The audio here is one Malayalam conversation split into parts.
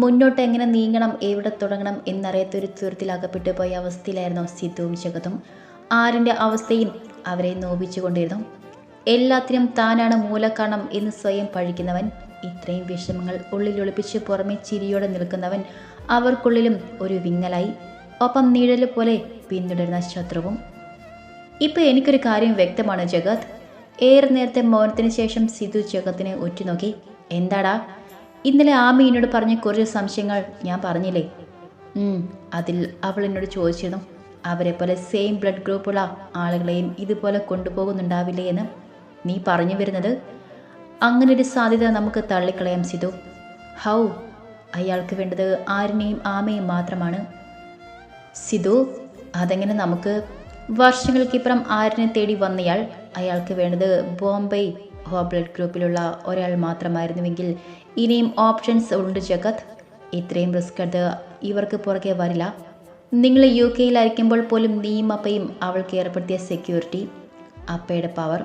മുന്നോട്ട് എങ്ങനെ നീങ്ങണം എവിടെ തുടങ്ങണം എന്നറിയാത്തൊരു തുരത്തിലകപ്പെട്ടു പോയ അവസ്ഥയിലായിരുന്നു സിദ്ധുവും ജഗതും. ആരിന്റെ അവസ്ഥയും അവരെ നോപിച്ചുകൊണ്ടിരുന്നു എല്ലാത്തിനും താനാണ് മൂലക്കാരണം എന്ന് സ്വയം പഴിക്കുന്നവൻ ഇത്രയും വിഷമങ്ങൾ ഉള്ളിൽ ഒളിപ്പിച്ച് പുറമെ ചിരിയോടെ നിൽക്കുന്നവൻ അവർക്കുള്ളിലും ഒരു വിങ്ങലായി ഒപ്പം നിഴൽ പോലെ പിന്തുടരുന്ന ശത്രുവും. ഇപ്പൊ എനിക്കൊരു കാര്യം വ്യക്തമാണ് ജഗത്. ഏറെ നേരത്തെ മൗനത്തിന് ശേഷം സിധു ജഗത്തിനെ ഉറ്റുനോക്കി എന്താടാ ഇന്നലെ ആമി എന്നോട് പറഞ്ഞ കുറച്ച് സംശയങ്ങൾ ഞാൻ പറഞ്ഞില്ലേ? അതിൽ അവൾ എന്നോട് ചോദിച്ചിരുന്നു അവരെ പോലെ സെയിം ബ്ലഡ് ഗ്രൂപ്പുള്ള ആളുകളെയും ഇതുപോലെ കൊണ്ടുപോകുന്നുണ്ടാവില്ലേ എന്ന് നീ പറഞ്ഞു വരുന്നത്? അങ്ങനെ ഒരു സാധ്യത നമുക്ക് തള്ളിക്കളയാം സിതു ഹൗ? അയാൾക്ക് വേണ്ടത് ആരിനെയും ആമയും മാത്രമാണ്. സിതു അതെങ്ങനെ നമുക്ക്? വർഷങ്ങൾക്കിപ്പുറം ആരിനെ തേടി വന്നയാൾ അയാൾക്ക് വേണ്ടത് ബോംബെ ഹോ ബ്ലഡ് ഗ്രൂപ്പിലുള്ള ഒരാൾ മാത്രമായിരുന്നുവെങ്കിൽ ഇനിയും ഓപ്ഷൻസ് ഉണ്ട് ജഗത്. ഇത്രയും റിസ്ക് എടുത്ത് ഇവർക്ക് പുറകെ വരില്ല. നിങ്ങൾ യു കെയിലായിരിക്കുമ്പോൾ പോലും നീയും അപ്പയും അവൾക്ക് ഏർപ്പെടുത്തിയ സെക്യൂരിറ്റി അപ്പയുടെ പവർ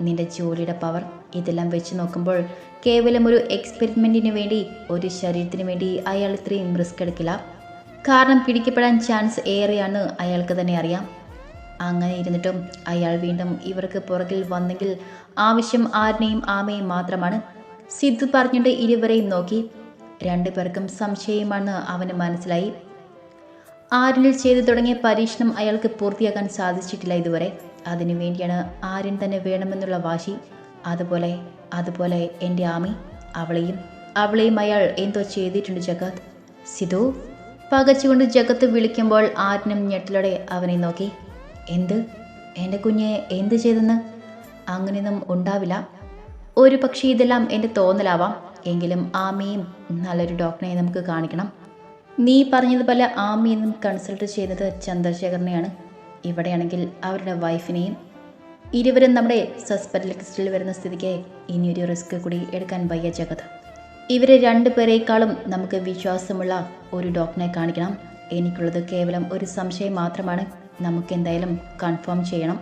നിന്റെ ജോലിയുടെ പവർ ഇതെല്ലാം വെച്ച് നോക്കുമ്പോൾ കേവലം ഒരു എക്സ്പെരിമെന്റിന് വേണ്ടി ഒരു ശരീരത്തിന് വേണ്ടി അയാൾ ഇത്രയും റിസ്ക് എടുക്കില്ല. കാരണം പിടിക്കപ്പെടാൻ ചാൻസ് ഏറെയാണ് അയാൾക്ക് തന്നെ അറിയാം. അങ്ങനെ ഇരുന്നിട്ടും അയാൾ വീണ്ടും ഇവർക്ക് പുറകിൽ വന്നെങ്കിൽ ആവശ്യം ആരിനെയും ആമയും മാത്രമാണ്. സിദ്ധു പറഞ്ഞിട്ട് ഇരുവരെയും നോക്കി. രണ്ടുപേർക്കും സംശയമാണെന്ന് അവന് മനസ്സിലായി. ആരിനിൽ ചെയ്തു തുടങ്ങിയ പരീക്ഷണം അയാൾക്ക് പൂർത്തിയാക്കാൻ സാധിച്ചിട്ടില്ല ഇതുവരെ. അതിനു വേണ്ടിയാണ് തന്നെ വേണമെന്നുള്ള വാശി. അതുപോലെ അതുപോലെ എന്റെ ആമി അവളെയും അവളെയും അയാൾ എന്തോ ചെയ്തിട്ടുണ്ട് ജഗത്. സിധു പകച്ചുകൊണ്ട് ജഗത്ത് വിളിക്കുമ്പോൾ ആര്യനും ഞെട്ടലോടെ അവനെ നോക്കി. എന്ത്? എന്റെ കുഞ്ഞെ എന്ത് ചെയ്തെന്ന്? അങ്ങനെയൊന്നും ഉണ്ടാവില്ല. ഒരു പക്ഷേ ഇതെല്ലാം എന്റെ തോന്നലാവാം. എങ്കിലും ആമയും നല്ലൊരു ഡോക്ടറെ നമുക്ക് കാണിക്കണം. നീ പറഞ്ഞതുപോലെ ആമിയെന്നും കൺസൾട്ട് ചെയ്തത് ചന്ദ്രശേഖരനെയാണ്. ഇവിടെയാണെങ്കിൽ അവരുടെ വൈഫിനെയും ഇരുവരും നമ്മുടെ സസ്പെൻഡ് ലിസ്റ്റിൽ വരുന്ന സ്ഥിതിക്ക് ഇനിയൊരു റിസ്ക് കൂടി എടുക്കാൻ വയ്യ ജഗത്. ഇവരെ രണ്ടുപേരേക്കാളും നമുക്ക് വിശ്വാസമുള്ള ഒരു ഡോക്ടറെ കാണിക്കണം. എനിക്കുള്ളത് കേവലം ഒരു സംശയം മാത്രമാണ്. നമുക്ക് എന്തായാലും കൺഫേം ചെയ്യണം.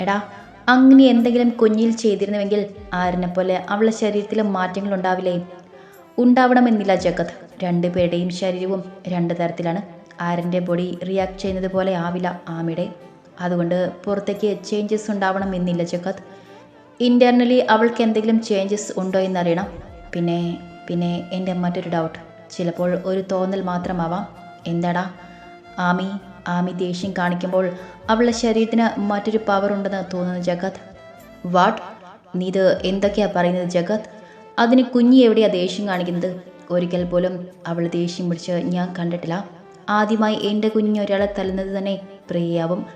എടാ അങ്ങനെ എന്തെങ്കിലും കുഞ്ഞിൽ ചെയ്തിരുന്നുവെങ്കിൽ ആരിനെ പോലെ അവളുടെ ശരീരത്തിലും മാറ്റങ്ങൾ ഉണ്ടാവില്ലേ? ഉണ്ടാവണമെന്നില്ല ജഗത്. രണ്ടുപേരുടെയും ശരീരവും രണ്ട് തരത്തിലാണ്. ആരന്റെ ബോഡി റിയാക്ട് ചെയ്യുന്നത് പോലെ ആവില്ല ആമിയുടെ. അതുകൊണ്ട് പുറത്തേക്ക് ചേഞ്ചസ് ഉണ്ടാവണം എന്നില്ല ജഗത്. ഇന്റേർണലി അവൾക്ക് എന്തെങ്കിലും ചേഞ്ചസ് ഉണ്ടോ എന്നറിയണം. പിന്നെ പിന്നെ എന്റെ മറ്റൊരു ഡൗട്ട് ചിലപ്പോൾ ഒരു തോന്നൽ മാത്രമാവാം. എന്താടാ? ആമി ആമി ദേഷ്യം കാണിക്കുമ്പോൾ അവളുടെ ശരീരത്തിന് മറ്റൊരു പവർ ഉണ്ടെന്ന് തോന്നുന്നു ജഗത്. വാട്ട്? നീ ഇത് എന്തൊക്കെയാ പറയുന്നത് ജഗത്? അതിന് കുഞ്ഞി എവിടെയാ ദേഷ്യം കാണിക്കുന്നത്? ഒരിക്കൽ പോലും അവൾ ദേഷ്യം പിടിച്ച് ഞാൻ കണ്ടിട്ടില്ല. ആദ്യമായി എന്റെ കുഞ്ഞ് ഒരാളെ തല്ലുന്നത് തന്നെ പ്രിയാവും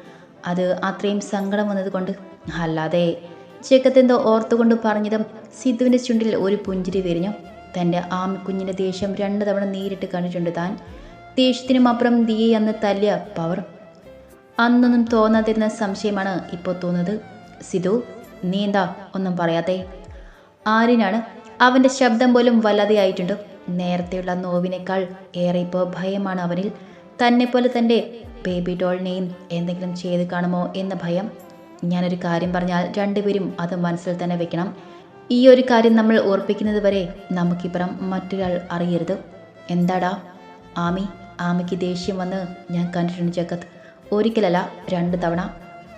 അത് അത്രയും സങ്കടം വന്നതുകൊണ്ട്. അല്ലാതെ ചെക്കത്തെന്തോ ഓർത്തുകൊണ്ട് പറഞ്ഞതും സിദ്ധുവിന്റെ ചുണ്ടിൽ ഒരു പുഞ്ചിരി വിരിഞ്ഞു. തന്റെ ആമി കുഞ്ഞിന്റെ ദേഷ്യം രണ്ട് തവണ നേരിട്ട് കണ്ടിട്ടുണ്ട് താൻ. ദേഷ്യത്തിനും അപ്പുറം ദിയെ അന്ന് തല്ലിയ പവർ. അന്നൊന്നും തോന്നാതിരുന്ന സംശയമാണ് ഇപ്പോൾ തോന്നുന്നത്. സിധു നീ എന്താ ഒന്നും പറയാതെ ആരിനാണ് അവന്റെ ശബ്ദം പോലും വല്ലാതെയായിട്ടുണ്ട് നേരത്തെയുള്ള നോവിനേക്കാൾ ഏറെ ഇപ്പോൾ ഭയമാണ് അവനിൽ. തന്നെ പോലെ തന്റെ ബേബി ഡോളിനെയും എന്തെങ്കിലും ചെയ്ത് കാണുമോ എന്ന ഭയം. ഞാനൊരു കാര്യം പറഞ്ഞാൽ രണ്ടുപേരും അത് മനസ്സിൽ തന്നെ വെക്കണം. ഈ ഒരു കാര്യം നമ്മൾ ഓർപ്പിക്കുന്നത് വരെ നമുക്കിപ്പുറം മറ്റൊരാൾ അറിയരുത്. എന്താടാ? ആമി ആമിക്ക് ദേഷ്യം വന്ന് ഞാൻ കണ്ടിട്ടുണ്ട് ജഗത്. ഒരിക്കലല്ല രണ്ട് തവണ.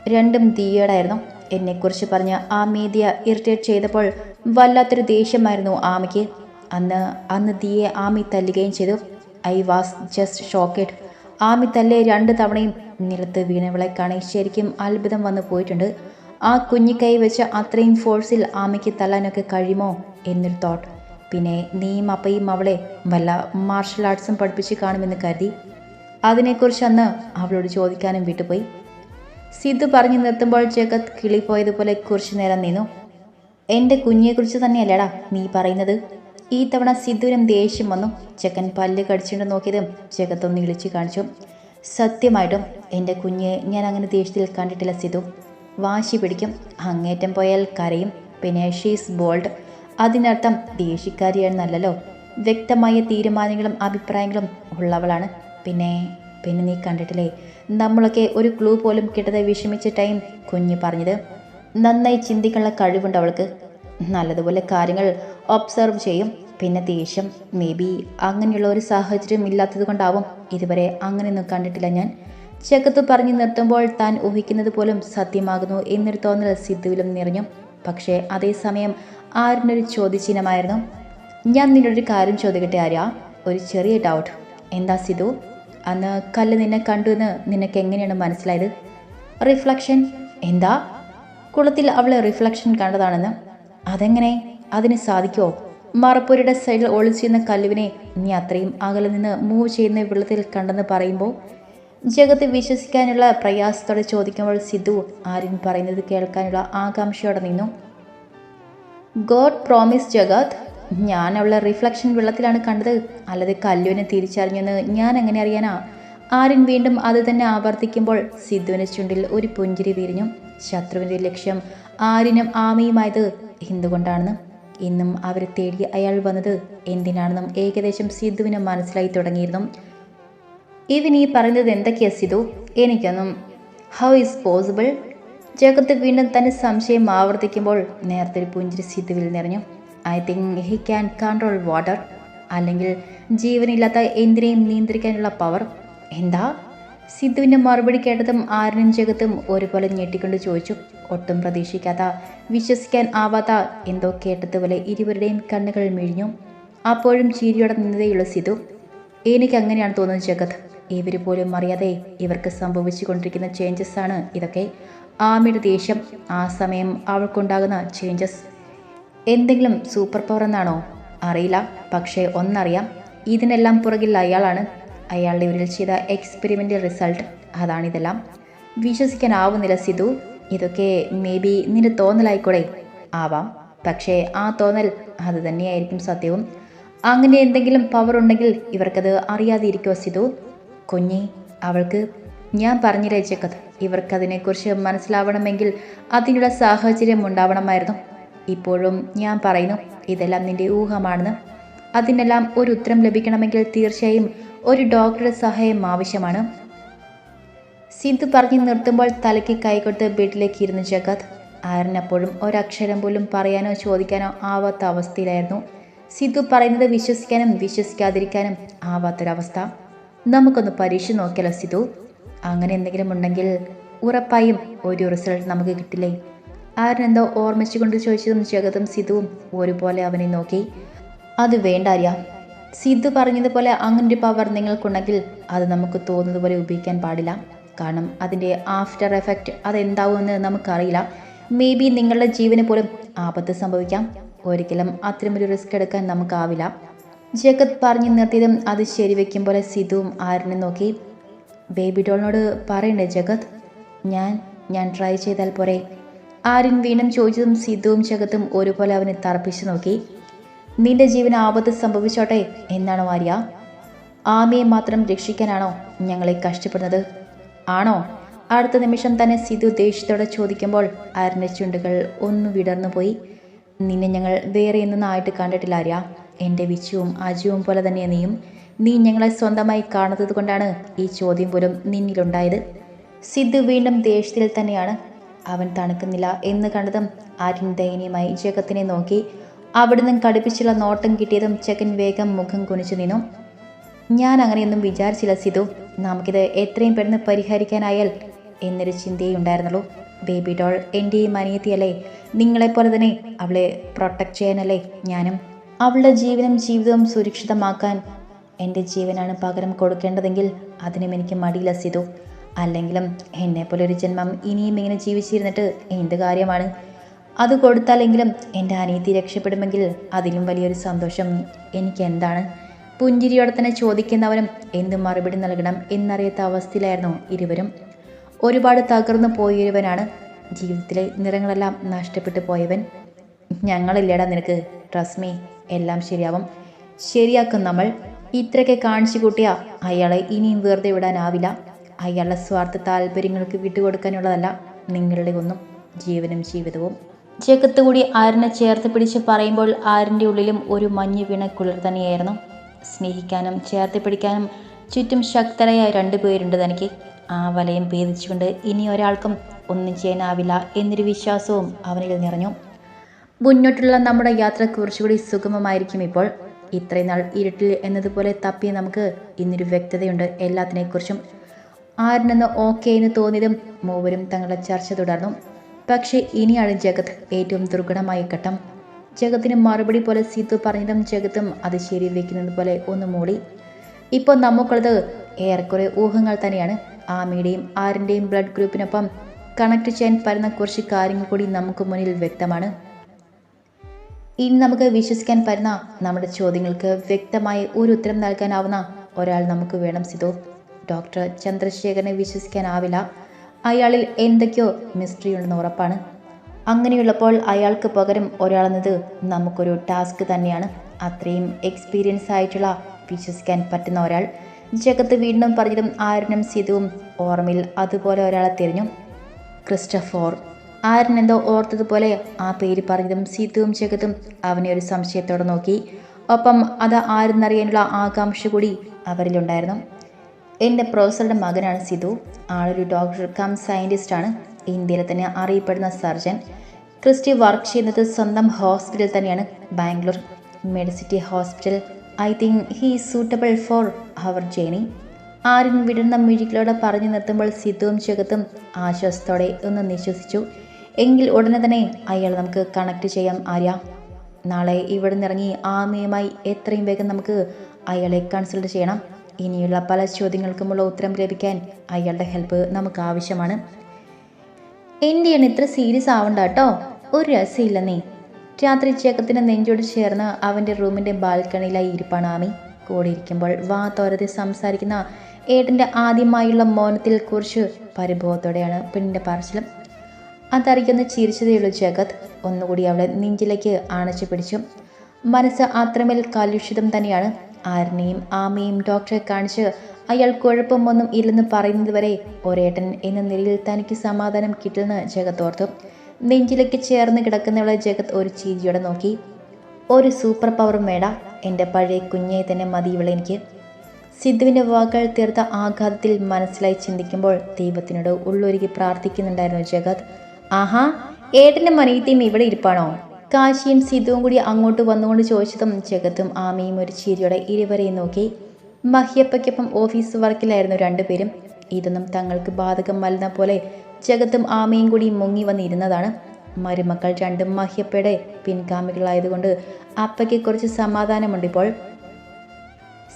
രണ്ടും തീയേടായിരുന്നു. എന്നെക്കുറിച്ച് പറഞ്ഞ് ആ മീതിയ ഇറിറ്റേറ്റ് ചെയ്തപ്പോൾ വല്ലാത്തൊരു ദേഷ്യമായിരുന്നു ആമയ്ക്ക്. അന്ന് അന്ന് ദിയെ ആമി തല്ലുകയും ചെയ്തു. I was just shocked Aami തല്ലെ രണ്ട് തവണയും നിലത്ത് വീണവളെ കാണി ശരിക്കും അത്ഭുതം വന്നു പോയിട്ടുണ്ട്. ആ കുഞ്ഞിക്കൈ വെച്ച് അത്രയും ഫോഴ്സിൽ ആമയ്ക്ക് തല്ലാനൊക്കെ കഴിയുമോ എന്നൊരു തോട്ട് പിന്നെ നീയും അപ്പയും അവളെ വല്ല മാർഷൽ ആർട്സും പഠിപ്പിച്ച് കാണുമെന്ന് കരുതി. അതിനെക്കുറിച്ച് അന്ന് അവളോട് ചോദിക്കാനും വിട്ടുപോയി. സിദ്ധു പറഞ്ഞു നിർത്തുമ്പോൾ ജഗത് കിളിപ്പോയതുപോലെ കുറച്ചു നേരം നിന്നു. എന്റെ കുഞ്ഞിയെക്കുറിച്ച് തന്നെയല്ലടാ നീ പറയുന്നത്. ഈ തവണ സിദ്ധുവിനും ദേഷ്യം വന്നു. ചെക്കൻ പല്ല് കടിച്ചുകൊണ്ട് നോക്കിയതും ജഗത്തൊന്ന് ഇളിച്ചു കാണിച്ചു. സത്യമായിട്ടും എന്റെ കുഞ്ഞെ ഞാൻ അങ്ങനെ ദേഷ്യത്തിൽ കണ്ടിട്ടില്ല സിദ്ധു. വാശി പിടിക്കും. അങ്ങേറ്റം പോയാൽ കരയും. പിന്നെ ഷീസ് ബോൾഡ് അതിനർത്ഥം ദേഷ്യക്കാരിയാണെന്നല്ലല്ലോ വ്യക്തമായ തീരുമാനങ്ങളും അഭിപ്രായങ്ങളും ഉള്ളവളാണ്. പിന്നെ പിന്നെ നീ കണ്ടിട്ടില്ലേ? നമ്മളൊക്കെ ഒരു ക്ലൂ പോലും കിട്ടാതെ വിഷമിച്ച ടൈം കുഞ്ഞ് പറഞ്ഞത്. നന്നായി ചിന്തിക്കാനുള്ള കഴിവുണ്ട് അവൾക്ക്. നല്ലതുപോലെ കാര്യങ്ങൾ ഒബ്സർവ് ചെയ്യും. പിന്നെ ദേഷ്യം മേ ബി അങ്ങനെയുള്ള ഒരു സാഹചര്യം ഇല്ലാത്തത് കൊണ്ടാവും ഇതുവരെ അങ്ങനെയൊന്നും കണ്ടിട്ടില്ല ഞാൻ. ചെക്കത്ത് പറഞ്ഞു നിർത്തുമ്പോൾ താൻ ഊഹിക്കുന്നത് പോലും സത്യമാകുന്നു എന്നൊരു തോന്നൽ സിദ്ധുവിലും നിറഞ്ഞു. പക്ഷേ അതേസമയം ആരിനൊരു ചോദ്യചിഹ്നമായിരുന്നു? ഞാൻ നിന്നോടൊരു കാര്യം ചോദിക്കട്ടെ ആര്യ? ഒരു ചെറിയ ഡൗട്ട് എന്താ സിധു? അന്ന് കല്ല് നിന്നെ കണ്ടു എന്ന് നിനക്ക് എങ്ങനെയാണ് മനസ്സിലായത്? റിഫ്ലക്ഷൻ എന്താ? കുളത്തിൽ അവളെ റിഫ്ലക്ഷൻ കണ്ടതാണെന്ന്. അതെങ്ങനെ? അതിന് സാധിക്കുമോ മറപ്പുരയുടെ സൈഡിൽ ഒളിച്ചിരുന്ന കല്ലുവിനെ നീ അത്രയും അകലെ നിന്ന് മൂവ് ചെയ്യുന്ന വെള്ളത്തിൽ കണ്ടെന്ന് പറയുമ്പോൾ ജഗത്ത് വിശ്വസിക്കാനുള്ള പ്രയാസത്തോടെ ചോദിക്കുമ്പോൾ സിദ്ധു ആര്യൻ പറയുന്നത് കേൾക്കാനുള്ള ആകാംക്ഷയോടെ നിന്നു. ഗോഡ് പ്രോമിസ് ജഗത് ഞാൻ അവളെ റിഫ്ലക്ഷൻ വെള്ളത്തിലാണ് കണ്ടത്. അല്ലാതെ കല്ലുവിനെ തിരിച്ചറിഞ്ഞെന്ന് ഞാൻ എങ്ങനെ അറിയാനാ? ആര്യൻ വീണ്ടും അത് തന്നെ ആവർത്തിക്കുമ്പോൾ സിദ്ധുവിന്റെ ചുണ്ടിൽ ഒരു പുഞ്ചിരി വിരിഞ്ഞു. ശത്രുവിന്റെ ലക്ഷ്യം ആര്യനും ആമയുമായത് എന്തുകൊണ്ടാണെന്ന്? ഇന്നും അവരെ തേടി അയാൾ വന്നത് എന്തിനാണെന്നും ഏകദേശം സിദ്ധുവിന് മനസ്സിലായി തുടങ്ങിയിരുന്നു. ഇവൻ ഈ പറയുന്നത് എന്തൊക്കെയാ സിതു എനിക്കൊന്നും. ഹൗ ഈസ് പോസിബിൾ ജഗത്ത് വീണ്ടും തന്നെ സംശയം ആവർത്തിക്കുമ്പോൾ നേരത്തെ ഒരു പുഞ്ചിരി സിതുവിൽ നിറഞ്ഞു. I think he can control water അല്ലെങ്കിൽ ജീവനില്ലാത്ത എന്തിനേയും നിയന്ത്രിക്കാനുള്ള പവർ എന്താ? സിദ്ധുവിന്റെ മറുപടി കേട്ടതും ആരനും ജഗത്തും ഒരുപോലെ ഞെട്ടിക്കൊണ്ട് ചോദിച്ചു. ഒട്ടും പ്രതീക്ഷിക്കാത്ത വിശ്വസിക്കാൻ ആവാത്ത എന്തോ കേട്ടതുപോലെ ഇരുവരുടെയും കണ്ണുകൾ മിഴിഞ്ഞു. അപ്പോഴും ചിരിയോടെ നിന്നതേയുള്ളൂ സിധു. എനിക്ക് അങ്ങനെയാണ് തോന്നുന്നത് ജഗത് ഇവർ പോലും അറിയാതെ ഇവർക്ക് സംഭവിച്ചുകൊണ്ടിരിക്കുന്ന ചേഞ്ചസ് ആണ് ഇതൊക്കെ. ആമിയുടെ ദേഷ്യം ആ സമയം അവൾക്കുണ്ടാകുന്ന ചേഞ്ചസ് എന്തെങ്കിലും സൂപ്പർ പവർ എന്നാണോ? അറിയില്ല. പക്ഷേ ഒന്നറിയാം ഇതിനെല്ലാം പുറകിൽ അയാളാണ്. അയാളുടെ ഇവരിൽ ചെയ്ത എക്സ്പെരിമെന്റ് റിസൾട്ട് അതാണിതെല്ലാം വിശ്വസിക്കാനാവുന്നില്ല സിധു. ഇതൊക്കെ മേ ബി നിന്റെ തോന്നലായിക്കൂടെ? ആവാം. പക്ഷേ ആ തോന്നൽ അത് തന്നെയായിരിക്കും സത്യവും. അങ്ങനെ എന്തെങ്കിലും പവർ ഉണ്ടെങ്കിൽ ഇവർക്കത് അറിയാതെ ഇരിക്കുമോ സിധു? കുഞ്ഞി അവൾക്ക് ഞാൻ പറഞ്ഞു രചിച്ച കഥ ഇവർക്കതിനെക്കുറിച്ച് മനസ്സിലാവണമെങ്കിൽ അതിനുള്ള സാഹചര്യം ഉണ്ടാവണമായിരുന്നു. ഇപ്പോഴും ഞാൻ പറയുന്നു ഇതെല്ലാം നിന്റെ ഊഹമാണെന്ന്. അതിനെല്ലാം ഒരു ഉത്തരം ലഭിക്കണമെങ്കിൽ തീർച്ചയായും ഒരു ഡോക്ടറുടെ സഹായം ആവശ്യമാണ്. സിദ്ധു പറഞ്ഞു നിർത്തുമ്പോൾ തലയ്ക്ക് കൈകൊടുത്ത് വീട്ടിലേക്ക് ഇരുന്നു ജഗത്. ആരനപ്പോഴും ഒരക്ഷരം പോലും പറയാനോ ചോദിക്കാനോ ആവാത്ത അവസ്ഥയിലായിരുന്നു. സിദ്ധു പറയുന്നത് വിശ്വസിക്കാനും വിശ്വസിക്കാതിരിക്കാനും ആവാത്തൊരവസ്ഥ. നമുക്കൊന്ന് പരീക്ഷ നോക്കിയാലോ സിതു അങ്ങനെ എന്തെങ്കിലും ഉണ്ടെങ്കിൽ ഉറപ്പായും ഒരു റിസൾട്ട് നമുക്ക് കിട്ടില്ലേ? ആരെന്തോ ഓർമ്മിച്ചുകൊണ്ട് ചോദിച്ചതും ജഗതും സിതുവും ഒരുപോലെ അവനെ നോക്കി. അത് വേണ്ട അറിയ സിദ്ധു പറഞ്ഞതുപോലെ അങ്ങനൊരു പവർ നിങ്ങൾക്കുണ്ടെങ്കിൽ അത് നമുക്ക് തോന്നുന്നത് പോലെ ഉപയോഗിക്കാൻ പാടില്ല. കാരണം അതിന്റെ ആഫ്റ്റർ എഫക്റ്റ് അതെന്താവുമെന്ന് നമുക്കറിയില്ല. മേ ബി നിങ്ങളുടെ ജീവന് പോലും ആപത്ത് സംഭവിക്കാം. ഒരിക്കലും അത്തരമൊരു റിസ്ക് എടുക്കാൻ നമുക്കാവില്ല. ജഗത് പറഞ്ഞു നിർത്തിയതും അത് ശരിവെക്കും പോലെ സിധുവും ആരിനെ നോക്കി. ബേബി ഡോളിനോട് പറയണ്ടേ ജഗത്? ഞാൻ ഞാൻ ട്രൈ ചെയ്താൽ പോരെ. ആര്യൻ വീണ്ടും ചോദിച്ചതും സിദ്ധുവും ജഗത്തും ഒരുപോലെ അവനെ തറപ്പിച്ചു നോക്കി. നിന്റെ ജീവൻ ആപത്ത് സംഭവിച്ചോട്ടെ എന്നാണോ ആര്യ? ആമയെ മാത്രം രക്ഷിക്കാനാണോ ഞങ്ങളെ കഷ്ടപ്പെടുന്നത്? ആണോ? അടുത്ത നിമിഷം തന്നെ സിധു ദേഷ്യത്തോടെ ചോദിക്കുമ്പോൾ ആര്യന്റെ ചുണ്ടുകൾ ഒന്ന് വിടർന്നു പോയി നിന്നെ ഞങ്ങൾ വേറെ എന്നൊന്നായിട്ട് കണ്ടിട്ടില്ല ആര്യ. എന്റെ വിച്ചുവും അജുവും പോലെ തന്നെ നീയും. നീ ഞങ്ങളെ സ്വന്തമായി കാണുന്നത് കൊണ്ടാണ് ഈ ചോദ്യം പോലും നിന്നിലുണ്ടായത്. സിദ്ധു വീണ്ടും ദേഷ്യത്തിൽ തന്നെയാണ്. അവൻ തണുക്കുന്നില്ല എന്ന് കണ്ടതും ആര്യൻ ദയനീയമായി ജഗത്തിനെ നോക്കി. അവിടുന്ന് കടുപ്പിച്ചുള്ള നോട്ടം കിട്ടിയതും ചെക്കൻ വേഗം മുഖം കുനിച്ചു നിന്നു. ഞാൻ അങ്ങനെയൊന്നും വിചാരിച്ചില്ല സിധു നമുക്കിത് എത്രയും പെട്ടെന്ന് പരിഹരിക്കാനായാൽ എന്നൊരു ചിന്തയേ ഉണ്ടായിരുന്നുള്ളൂ. ബേബി ഡോൾ എന്റെയും അനിയത്തിയല്ലേ നിങ്ങളെപ്പോലെ തന്നെ അവളെ പ്രൊട്ടക്റ്റ് ചെയ്യാനല്ലേ ഞാനും? അവളുടെ ജീവനും ജീവിതവും സുരക്ഷിതമാക്കാൻ എന്റെ ജീവനാണ് പകരം കൊടുക്കേണ്ടതെങ്കിൽ അതിനും എനിക്ക് മടിയില്ല സിതു അല്ലെങ്കിലും എന്നെപ്പോലെ ഒരു ജന്മം ഇനിയും ഇങ്ങനെ ജീവിച്ചിരുന്നിട്ട് എന്ത് കാര്യമാണ്? അത് കൊടുത്താലെങ്കിലും എന്റെ അനിയത്തി രക്ഷപ്പെടുമെങ്കിൽ അതിലും വലിയൊരു സന്തോഷം എനിക്ക് എന്താണ് പുഞ്ചിരിയോടെ തന്നെ ചോദിക്കുന്നവരും എന്ത് മറുപടി നൽകണം എന്നറിയാത്ത അവസ്ഥയിലായിരുന്നു ഇരുവരും. ഒരുപാട് തകർന്നു പോയൊരുവനാണ്. ജീവിതത്തിലെ നിറങ്ങളെല്ലാം നഷ്ടപ്പെട്ടു പോയവൻ. ഞങ്ങളില്ലേടാ നിനക്ക് ട്രസ്മി എല്ലാം ശരിയാവും. ശരിയാക്കും നമ്മൾ. ഇത്രയൊക്കെ കാണിച്ചു കൂട്ടിയ അയാളെ ഇനിയും വെറുതെ വിടാനാവില്ല. അയാളുടെ സ്വാർത്ഥ താല്പര്യങ്ങൾക്ക് വിട്ടുകൊടുക്കാനുള്ളതല്ല നിങ്ങളുടെ ഒന്നും. ജീവനും ജീവിതവും. ജഗത്ത് കൂടി ആരിനെ ചേർത്ത് പിടിച്ച് പറയുമ്പോൾ ആരിന്റെ ഉള്ളിലും ഒരു മഞ്ഞു വീണ കുളിർ തന്നെയായിരുന്നു. സ്നേഹിക്കാനും ചേർത്ത് പിടിക്കാനും ചുറ്റും ശക്തരായ രണ്ടു പേരുണ്ട് തനിക്ക്. ആ വലയം ഭേദിച്ചുകൊണ്ട് ഇനി ഒരാൾക്കും ഒന്നും ചെയ്യാനാവില്ല എന്നൊരു വിശ്വാസവും അവനിൽ നിറഞ്ഞു. മുന്നോട്ടുള്ള നമ്മുടെ യാത്ര കുറച്ചുകൂടി സുഗമമായിരിക്കും ഇപ്പോൾ. ഇത്രയും നാൾ ഇരുട്ടിൽ എന്നതുപോലെ തപ്പി നമുക്ക് ഇന്നൊരു വ്യക്തതയുണ്ട് എല്ലാത്തിനെക്കുറിച്ചും. ആരിനെന്ന് ഓക്കെ എന്ന് തോന്നിയതും മൂവരും തങ്ങളുടെ ചർച്ച തുടർന്നു. പക്ഷേ ഇനിയാണ് ജഗത് ഏറ്റവും ദുർഘടമായ ഘട്ടം. ജഗത്തിന് മറുപടി പോലെ സീതു പറഞ്ഞതും ജഗത്തും അത് ശരി വയ്ക്കുന്നത് പോലെ ഒന്ന് മൂടി. ഇപ്പോൾ നമുക്കുള്ളത് ഏറെക്കുറെ ഊഹങ്ങൾ തന്നെയാണ്. ആമിയുടെയും ആരിന്റെയും ബ്ലഡ് ഗ്രൂപ്പിനൊപ്പം കണക്ട് ചെയ്യാൻ പറ്റുന്ന കുറച്ച് കാര്യങ്ങൾ കൂടി നമുക്ക് മുന്നിൽ വ്യക്തമാണ്. ഇനി നമുക്ക് വിശ്വസിക്കാൻ പറ്റുന്ന നമ്മുടെ ചോദ്യങ്ങൾക്ക് വ്യക്തമായി ഒരു ഉത്തരം നൽകാനാവുന്ന ഒരാൾ നമുക്ക് വേണം സിതു ഡോക്ടർ ചന്ദ്രശേഖരനെ വിശ്വസിക്കാനാവില്ല. അയാളിൽ എന്തൊക്കെയോ മിസ്റ്ററി ഉണ്ടെന്ന് ഉറപ്പാണ്. അങ്ങനെയുള്ളപ്പോൾ അയാൾക്ക് പകരം ഒരാളെന്നത് നമുക്കൊരു ടാസ്ക് തന്നെയാണ്. അത്രയും എക്സ്പീരിയൻസ് ആയിട്ടുള്ള വിശ്വസിക്കാൻ പറ്റുന്ന ഒരാൾ. ജഗത്ത് വീണ്ടും പറഞ്ഞതും ആരനും സിതുവും ഓർമ്മയിൽ അതുപോലെ ഒരാളെ തിരഞ്ഞു. ക്രിസ്റ്റഫോർ. ആരൻ എന്തോ ഓർത്തതുപോലെ ആ പേര് പറഞ്ഞതും സീതുവും ജഗത്തും അവനെ ഒരു സംശയത്തോടെ നോക്കി. ഒപ്പം അത് ആരെന്നറിയാനുള്ള ആകാംക്ഷ കൂടി അവരിലുണ്ടായിരുന്നു. എന്റെ പ്രൊഫസറുടെ മകനാണ് സിധു ആളൊരു ഡോക്ടർ കം സയന്റിസ്റ്റാണ് ഇന്ത്യയിലെ തന്നെ അറിയപ്പെടുന്ന സർജൻ. ക്രിസ്റ്റി വർക്ക് ചെയ്യുന്നത് സ്വന്തം ഹോസ്പിറ്റൽ തന്നെയാണ്. Bangalore medicity hospital. I think he suitable for our journey. Aryan വിടുന്ന മിഴികളോടെ പറഞ്ഞു നിർത്തുമ്പോൾ സിദ്ധുവും ജഗത്തും ആശ്വാസത്തോടെ ഒന്ന് നിശ്വസിച്ചു. എങ്കിൽ ഉടനെ തന്നെ അയാൾ നമുക്ക് കണക്ട് ചെയ്യാം ആര്യ. നാളെ ഇവിടെ നിന്നിറങ്ങി ആമയുമായി എത്രയും വേഗം നമുക്ക് അയാളെ കൺസൾട്ട് ചെയ്യണം. ഇനിയുള്ള പല ചോദ്യങ്ങൾക്കുമുള്ള ഉത്തരം ലഭിക്കാൻ അയാളുടെ ഹെൽപ്പ് നമുക്ക് ആവശ്യമാണ്. എന്റെയാണ് ഇത്ര സീരിയസ് ആവണ്ട കേട്ടോ. ഒരു രസമില്ല നീ. രാത്രി ചേക്കത്തിന് നെഞ്ചോട് ചേർന്ന് അവന്റെ റൂമിന്റെ ബാൽക്കണിയിലായി ഇരിപ്പാണ് ആമി. കൂടെ ഇരിക്കുമ്പോൾ വാ സംസാരിക്കുന്ന ഏട്ടന്റെ ആദ്യമായുള്ള മൗനത്തിൽ കുറിച്ച് പരിഭവത്തോടെയാണ് പെണ്ണിന്റെ പറച്ചിലും. അതറിയുന്ന ചിരിച്ചതേയുള്ളൂ ജഗത്. ഒന്നുകൂടി അവളെ നെഞ്ചിലേക്ക് അണച്ചു പിടിച്ചു. മനസ്സ് അത്രമേൽ കലുഷിതം തന്നെയാണ്. ആരനെയും ആമയും ഡോക്ടറെ കാണിച്ച് അയാൾ കുഴപ്പമൊന്നും ഇല്ലെന്ന് പറയുന്നത് വരെ ഒരേട്ടൻ എന്ന നിലയിൽ തനിക്ക് സമാധാനം കിട്ടുമെന്ന് ജഗത് ഓർത്തു. നെഞ്ചിലേക്ക് ചേർന്ന് കിടക്കുന്നവളെ ജഗത് ഒരു ചീരിയോടെ നോക്കി. ഒരു സൂപ്പർ പവറും വേണ്ട. എന്റെ പഴയ കുഞ്ഞെ തന്നെ മതി ഇവളെ എനിക്ക്. സിദ്ധുവിന്റെ വാക്കുകൾ തീർത്ത ആഘാതത്തിൽ മനസ്സിലായി ചിന്തിക്കുമ്പോൾ ദൈവത്തിനോട് ഉള്ളൊരുക്കി പ്രാർത്ഥിക്കുന്നുണ്ടായിരുന്നു ജഗത്. ആഹാ ഏട്ടന്റെ അനിയത്തിയും ഇവിടെ ഇരിപ്പാണോ? കാശിയും സിദ്ധുവും കൂടി അങ്ങോട്ട് വന്നുകൊണ്ട് ചോദിച്ചതും ജഗത്തും ആമയും ഒരു ചിരിയോടെ ഇരുവരെയും നോക്കി. മഹിയപ്പയ്ക്കൊപ്പം ഓഫീസ് വർക്കിലായിരുന്നു രണ്ടുപേരും. ഇതൊന്നും തങ്ങൾക്ക് ബാധകമല്ലെന്ന പോലെ ജഗത്തും ആമയും കൂടി മുങ്ങി വന്നിരുന്നതാണ്. മരുമക്കൾ രണ്ടും മഹിയപ്പയുടെ പിൻഗാമികളായതുകൊണ്ട് അപ്പയ്ക്ക് കുറച്ച് സമാധാനമുണ്ടിപ്പോൾ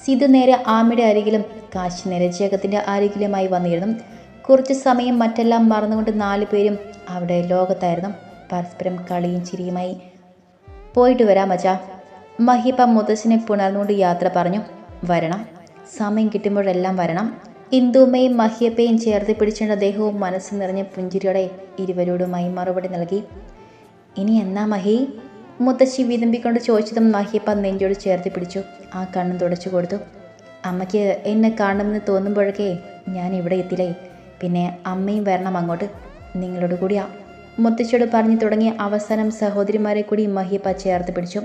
സിധു നേരെ ആമയുടെ അരികിലും കാശി നേരെ ജഗത്തിന്റെ അരികിലുമായി വന്നിരുന്നു. കുറച്ച് സമയം മറ്റെല്ലാം മറന്നുകൊണ്ട് നാലു പേരും അവിടെ ലോകത്തായിരുന്നു. പരസ്പരം കളിയും ചിരിയുമായി. പോയിട്ട് വരാം മച്ചാ മഹിപ്പ മുത്തശ്ശനെ പുണർന്നുകൊണ്ട് യാത്ര പറഞ്ഞു. വരണം. സമയം കിട്ടുമ്പോഴെല്ലാം വരണം. ഇന്ദുമ്മയും മഹിയപ്പയും ചേർത്ത് പിടിച്ചുകൊണ്ട് അദ്ദേഹവും മനസ്സ് നിറഞ്ഞ പുഞ്ചിരിയോടെ ഇരുവരോടുമായി മറുപടി നൽകി. ഇനി എന്നാ മഹി? മുത്തശ്ശി വിതുമ്പിക്കൊണ്ട് ചോദിച്ചതും മഹിയപ്പ നെഞ്ചോട് ചേർത്ത് പിടിച്ചു. ആ കണ്ണും തുടച്ചു കൊടുത്തു. അമ്മയ്ക്ക് എന്നെ കാണുമെന്ന് തോന്നുമ്പോഴൊക്കെ ഞാൻ ഇവിടെ എത്തില്ലേ? പിന്നെ അമ്മയും വരണം അങ്ങോട്ട്. നിങ്ങളോട് കൂടിയാ മുത്തശ്ശിയോട് പറഞ്ഞു തുടങ്ങിയ അവസാനം സഹോദരിമാരെ കൂടി മഹിയപ്പ ചേർത്ത് പിടിച്ചു.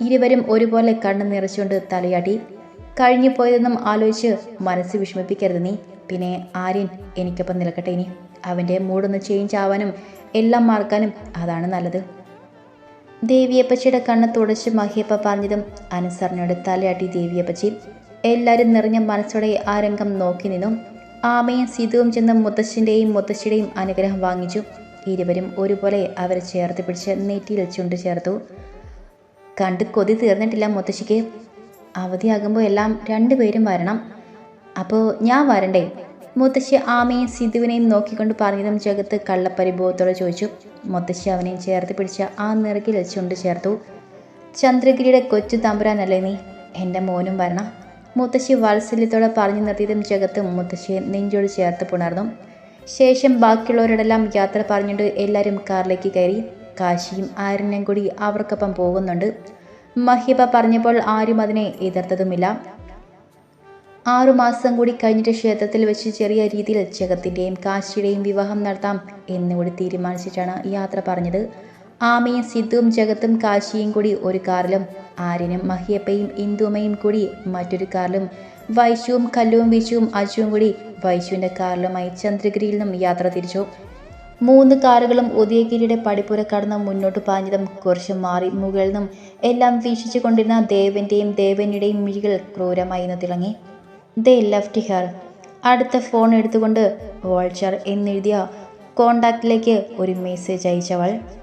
ഇരുവരും ഒരുപോലെ കണ്ണു നിറച്ചുകൊണ്ട് തലയാട്ടി. കഴിഞ്ഞു പോയതെന്നും ആലോചിച്ച് മനസ്സ് വിഷമിപ്പിക്കരുത് നീ. പിന്നെ ആര്യൻ എനിക്കൊപ്പം നിൽക്കട്ടെ ഇനി. അവന്റെ മൂടൊന്ന് ചേഞ്ച് ആവാനും എല്ലാം മറക്കാനും അതാണ് നല്ലത്. ദേവിയപ്പച്ചിയുടെ കണ്ണ് തുടച്ച് മഹിയപ്പ പറഞ്ഞതും അനുസരണയോടെ തലയാട്ടി ദേവിയപ്പച്ചി. എല്ലാവരും നിറഞ്ഞ മനസ്സോടെ ആ രംഗം നോക്കി നിന്നു. ആമയും സീതുവും ചെന്ന് മുത്തശ്ശിന്റെയും മുത്തശ്ശിയുടെയും അനുഗ്രഹം വാങ്ങിച്ചു. ഇരുവരും ഒരുപോലെ അവരെ ചേർത്ത് പിടിച്ച് നെറ്റിയിൽ ചുണ്ട് ചേർത്തു. കണ്ട് കൊതി തീർന്നിട്ടില്ല മുത്തശ്ശിക്ക്. അവധിയാകുമ്പോൾ എല്ലാം രണ്ടുപേരും വരണം. അപ്പോൾ ഞാൻ വരണ്ടേ? മുത്തശ്ശി ആമയും സിധുവിനെയും നോക്കിക്കൊണ്ട് പറഞ്ഞതും ജഗത്ത് കള്ളപ്പരിഭവത്തോടെ ചോദിച്ചു. മുത്തശ്ശി അവനെയും ചേർത്ത് പിടിച്ച ആ നിറകിൽ ചുണ്ട് ചേർത്തു. ചന്ദ്രഗിരിയുടെ കൊച്ചു തമ്പുരാനല്ലേ നീ? എന്റെ മോനും വരണം. മുത്തശ്ശി വാത്സല്യത്തോടെ പറഞ്ഞു നിർത്തിയതും ജഗത്ത് മുത്തശ്ശിയെ നെഞ്ചോട് ചേർത്ത് പുണർന്നു. ശേഷം ബാക്കിയുള്ളവരോടെല്ലാം യാത്ര പറഞ്ഞിട്ട് എല്ലാവരും കാറിലേക്ക് കയറി. കാശിയും ആരണ്യം കൂടി അവർക്കൊപ്പം പോകുന്നുണ്ട്. മഹിബ പറഞ്ഞപ്പോൾ ആരും അതിനെ എതിർത്തതുമില്ല. ആറുമാസം കൂടി കഴിഞ്ഞിട്ട് ക്ഷേത്രത്തിൽ വെച്ച് ചെറിയ രീതിയിൽ ജഗത്തിന്റെയും കാശിയുടെയും വിവാഹം നടത്താം എന്നുകൂടി തീരുമാനിച്ചിട്ടാണ് യാത്ര പറഞ്ഞത്. ആമയും സിദ്ധുവും ജഗത്തും കാശിയും കൂടി ഒരു കാറിലും ആര്യനും മഹിയപ്പയും ഇന്ദുമയും കൂടി മറ്റൊരു കാറിലും വൈശുവും കല്ലുവും വിശുവും അജുവും കൂടി വൈശുവിന്റെ കാറിലുമായി ചന്ദ്രഗിരിയിൽ നിന്നും യാത്ര തിരിച്ചു. മൂന്ന് കാറുകളും ഉദയഗിരിയുടെ പടിപ്പുര കടന്ന് മുന്നോട്ട് പാഞ്ഞതും കുറച്ച് മാറി മുകളിൽ നിന്നും എല്ലാം വീക്ഷിച്ചു കൊണ്ടിരുന്ന ദേവന്റെയും ദേവനുടെയും മിഴികൾ ക്രൂരമായി നിന്ന് തിളങ്ങി. They left here. അടുത്ത ഫോൺ എടുത്തുകൊണ്ട് വോൾച്ചർ എന്നെഴുതിയ കോണ്ടാക്റ്റിലേക്ക് ഒരു മെസ്സേജ് അയച്ചവൾ.